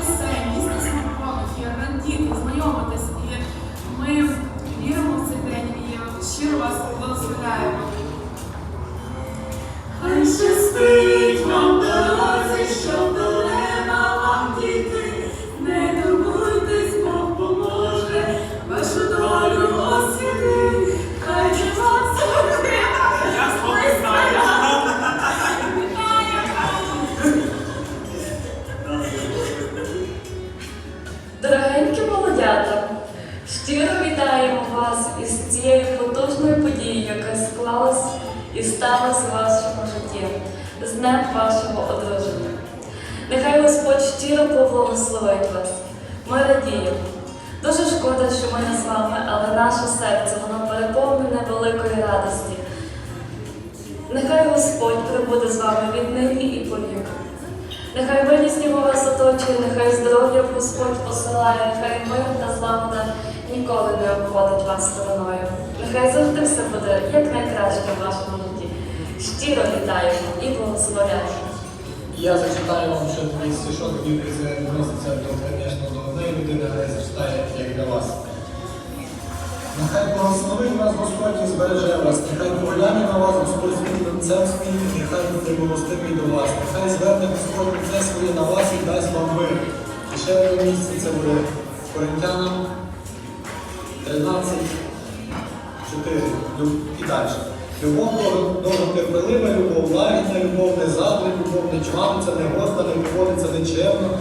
місцем, місто Смарконах, радіти, ми віримо в цей день і щиро вас благословляємо. Хай щастить! Дорогенькі молодята, щиро вітаємо вас із цією потужною подією, яка склалась і сталася в вашому житті, з днем вашого одруження. Нехай Господь щиро поблагословить вас. Ми радіємо. Дуже шкода, що ми не з вами, але наше серце воно переповнене великої радості. Нехай Господь прибуде з вами від нині і повіку. Нехай милість його вас оточує, нехай здоров'я Господь посилає, нехай мир та злагода ніколи не обходить вас стороною. Нехай завжди все буде як найкраще в вашому житті. Щиро вітаємо і благословляємо. Я зачитаю вам ще 206 президент відноситься до, звісно, до однієї людини, але зачитаю як для вас. Нехай благословить вас Господь і збереже вас, нехай погляне на вас Господь з лицем своїм, нехай буде милостивий до вас, нехай Господь лице своє на вас і дасть вам мир. І ще одне місце це буде Коринтянам 13, 4 і далі. Любов довготерпелива, любов лагідна, любов не задля, любов не чваниться, не горда, не поводиться нечемно.